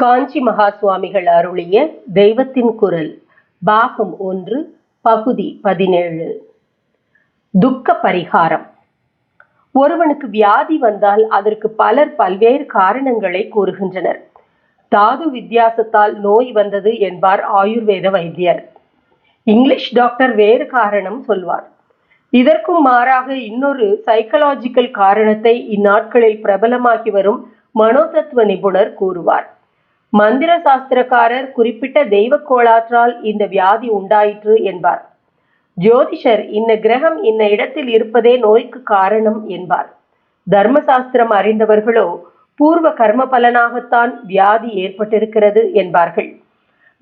காஞ்சி மகா சுவாமிகள் அருளிய தெய்வத்தின் குரல் பாகம் ஒன்று பகுதி பதினேழு. துக்க பரிகாரம். ஒருவனுக்கு வியாதி வந்தால் அதற்கு பலர் பல்வேறு காரணங்களை கூறுகின்றனர். தாது வித்தியாசத்தால் நோய் வந்தது என்பார் ஆயுர்வேத வைத்தியர். இங்கிலீஷ் டாக்டர் வேறு காரணம் சொல்வார். இதற்கும் மாறாக இன்னொரு சைக்கலாஜிக்கல் காரணத்தை இந்நாட்களில் பிரபலமாகி வரும் மனோதத்துவ நிபுணர் கூறுவார். மந்திர சாஸ்திரக்காரர் குறிப்பிட்ட தெய்வ கோளாற்றால் இந்த வியாதி உண்டாயிற்று என்பார். ஜோதிஷர் இன்ன கிரகம் இன்ன இடத்தில் இருப்பதே நோய்க்கு காரணம் என்பார். தர்மசாஸ்திரம் அறிந்தவர்களோ பூர்வ கர்ம பலனாகத்தான் வியாதி ஏற்பட்டிருக்கிறது என்பார்கள்.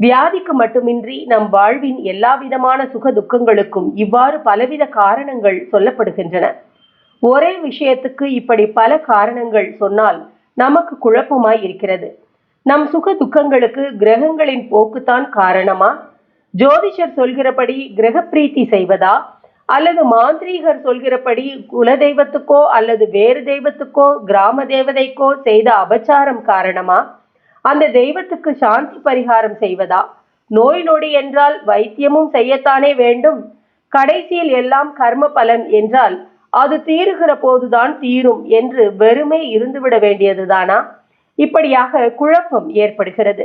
வியாதிக்கு மட்டுமின்றி நம் வாழ்வின் எல்லா விதமான சுக துக்கங்களுக்கும் இவ்வாறு பலவித காரணங்கள் சொல்லப்படுகின்றன. ஒரே விஷயத்துக்கு இப்படி பல காரணங்கள் சொன்னால் நமக்கு குழப்பமாய் இருக்கிறது. நம் சுக துக்கங்களுக்கு கிரகங்களின் போக்குத்தான் காரணமா? ஜோதிஷர் சொல்கிறபடி கிரக பிரீத்தி செய்வதா? அல்லது மாந்திரீகர் சொல்கிறபடி குல தெய்வத்துக்கோ அல்லது வேறு தெய்வத்துக்கோ கிராம தேவதைக்கோ செய்த அபச்சாரம் காரணமா? அந்த தெய்வத்துக்கு சாந்தி பரிகாரம் செய்வதா? நோய் நொடி என்றால் வைத்தியமும் செய்யத்தானே வேண்டும்? கடைசியில் எல்லாம் கர்ம பலன் என்றால் அது தீருகிற போதுதான் தீரும் என்று வெறுமை இருந்துவிட வேண்டியதுதானா? இப்படியாக குழப்பம் ஏற்படுகிறது.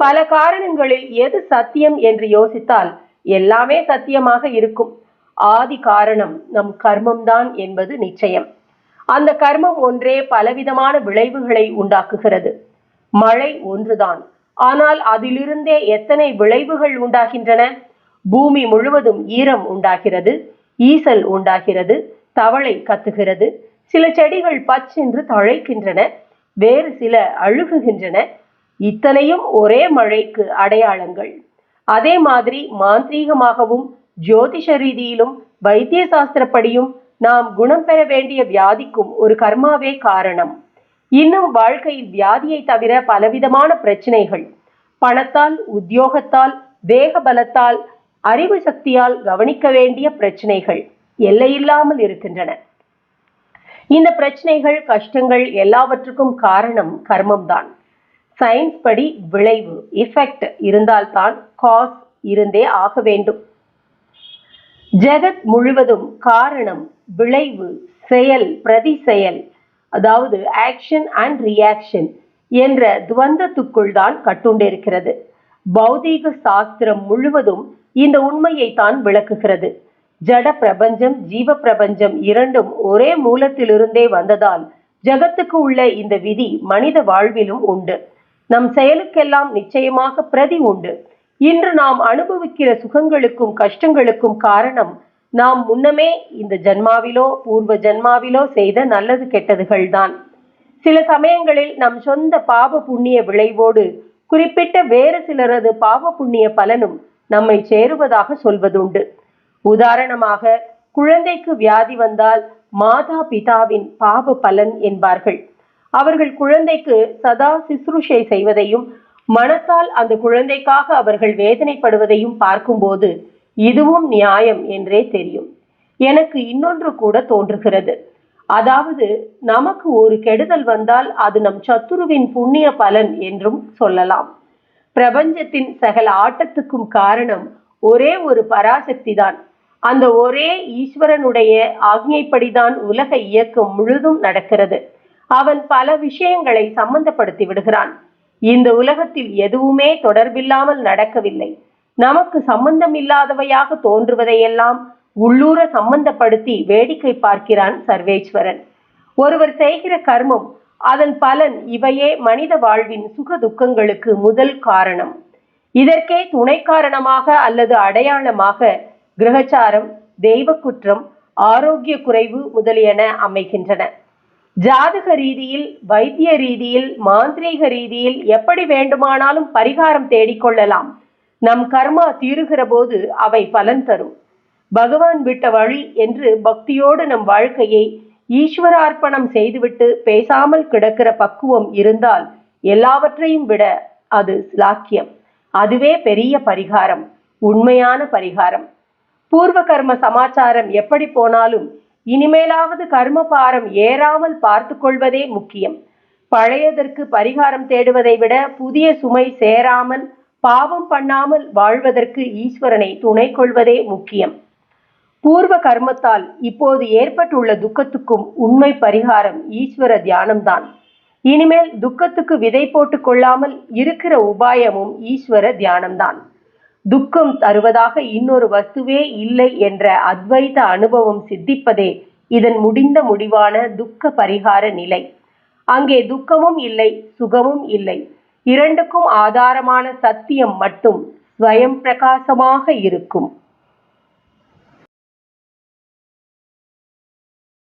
பல காரணங்களில் எது சத்தியம் என்று யோசித்தால் எல்லாமே சத்தியமாக இருக்கும். ஆதி காரணம் நம் கர்மம்தான் என்பது நிச்சயம். அந்த கர்மம் ஒன்றே பலவிதமான விளைவுகளை உண்டாக்குகிறது. மழை ஒன்றுதான். ஆனால் அதிலிருந்தே எத்தனை விளைவுகள் உண்டாகின்றன? பூமி முழுவதும் ஈரம் உண்டாகிறது ஈசல் உண்டாகிறது தவளை கத்துகிறது. சில செடிகள் பச்சென்று தழைக்கின்றன. வேறு சில அழுகுகின்றன. இத்தனையும் ஒரே மழைக்கு அடையாளங்கள். அதே மாதிரி மாந்திரீகமாகவும் ஜோதிஷ ரீதியிலும் வைத்திய சாஸ்திரப்படியும் நாம் குணம் பெற வேண்டிய வியாதிக்கும் ஒரு கர்மாவே காரணம். இன்னும் வாழ்க்கையில் வியாதியை தவிர பலவிதமான பிரச்சனைகள். பணத்தால் உத்தியோகத்தால் வேக பலத்தால் அறிவு சக்தியால் கவனிக்க வேண்டிய பிரச்சனைகள் எல்லையில்லாமல் இருக்கின்றன. இந்த பிரச்சனைகள் கஷ்டங்கள் எல்லாவற்றுக்கும் காரணம் கர்மம்தான். சயின்ஸ் படி விளைவு எஃபெக்ட் இருந்தால்தான் காஸ் இருந்தே ஆக வேண்டும். ஜெகத் முழுவதும் காரணம் விளைவு செயல் பிரதி செயல் அதாவது ஆக்ஷன் அண்ட் ரியாக்ஷன் என்ற துவந்தத்துக்குள் தான் கட்டுண்டிருக்கிறது. பௌதீக சாஸ்திரம் முழுவதும் இந்த உண்மையை தான் விளக்குகிறது. ஜட பிரபஞ்சம் ஜீவ பிரபஞ்சம் இரண்டும் ஒரே மூலத்திலிருந்தே வந்ததால் ஜகத்துக்கு உள்ள இந்த விதி மனித வாழ்விலும் உண்டு. நம் செயலுக்கெல்லாம் நிச்சயமாக பிரதி உண்டு. இன்று நாம் அனுபவிக்கிற சுகங்களுக்கும் கஷ்டங்களுக்கும் காரணம் நாம் முன்னமே இந்த ஜன்மாவிலோ பூர்வ ஜன்மாவிலோ செய்த நல்லது கெட்டதுகள் தான் சில சமயங்களில் நம் சொந்த பாவ புண்ணிய விளைவோடு குறிப்பிட்ட வேறு சிலரது பாவ புண்ணிய பலனும் நம்மை சேருவதாக சொல்வதுண்டு. உதாரணமாக குழந்தைக்கு வியாதி வந்தால் மாதா பிதாவின் பாவ பலன் என்பார்கள். அவர்கள் குழந்தைக்கு சதா சிசுருஷை செய்வதையும் மனத்தால் அந்த குழந்தைக்காக அவர்கள் வேதனைப்படுவதையும் பார்க்கும்போது இதுவும் நியாயம் என்றே தெரியும். எனக்கு இன்னொன்று கூட தோன்றுகிறது. அதாவது நமக்கு ஒரு கெடுதல் வந்தால் அது நம் சத்துருவின் புண்ணிய பலன் என்றும் சொல்லலாம். பிரபஞ்சத்தின் சகல ஆட்டத்துக்கும் காரணம் ஒரே ஒரு பராசக்தி தான் அந்த ஒரே ஈஸ்வரனுடைய ஆக்ஞைப்படிதான் உலக இயக்கம் முழுதும் நடக்கிறது. அவன் பல விஷயங்களை சம்பந்தப்படுத்தி விடுகிறான். இந்த உலகத்தில் எதுவுமே தொடர்பில்லாமல் நடக்கவில்லை. நமக்கு சம்பந்தமில்லாதவையாக தோன்றுவதையெல்லாம் உள்ளூர சம்பந்தப்படுத்தி வேடிக்கை பார்க்கிறான் சர்வேஸ்வரன். ஒருவர் செய்கிற கர்மம் அதன் பலன் இவையே மனித வாழ்வின் சுக துக்கங்களுக்கு முதல் காரணம். இதற்கே துணை காரணமாக அல்லது அடையாளமாக கிரகச்சாரம் தெய்வ குற்றம் ஆரோக்கிய குறைவு முதலியன அமைகின்றன. ஜாதக ரீதியில் வைத்திய ரீதியில் மாந்திரீக ரீதியில் எப்படி வேண்டுமானாலும் பரிகாரம் தேடிக்கொள்ளலாம் நம் கர்மா தீருகிற போது அவை பலன் தரும். பகவான் விட்ட வழி என்று பக்தியோடு நம் வாழ்க்கையை ஈஸ்வரார்ப்பணம் செய்துவிட்டு பேசாமல் கிடக்கிற பக்குவம் இருந்தால் எல்லாவற்றையும் விட அது லாக்கியம். அதுவே பெரிய பரிகாரம் உண்மையான பரிகாரம். பூர்வ கர்ம சமாச்சாரம் எப்படி போனாலும் இனிமேலாவது கர்ம பாரம் ஏறாமல் பார்த்து கொள்வதே முக்கியம். பழையதற்கு பரிகாரம் தேடுவதை விட புதிய சுமை சேராமல் பாவம் பண்ணாமல் வாழ்வதற்கு ஈஸ்வரனை துணை கொள்வதே முக்கியம். பூர்வ கர்மத்தால் இப்போது ஏற்பட்டுள்ள துக்கத்துக்கும் உண்மை பரிகாரம் ஈஸ்வர தியானம்தான். இனிமேல் துக்கத்துக்கு விதை போட்டு கொள்ளாமல் இருக்கிற உபாயமும் ஈஸ்வர தியானம்தான். துக்கம் தருவதாக இன்னொரு வஸ்துவே இல்லை என்ற அத்வைத அனுபவம் சித்திப்பதே இதன் முடிந்த முடிவான துக்க பரிகார நிலை. அங்கே துக்கமும் இல்லை சுகமும் இல்லை. இரண்டுக்கும் ஆதாரமான சத்தியம் மட்டும் ஸ்வயம் பிரகாசமாக இருக்கும்.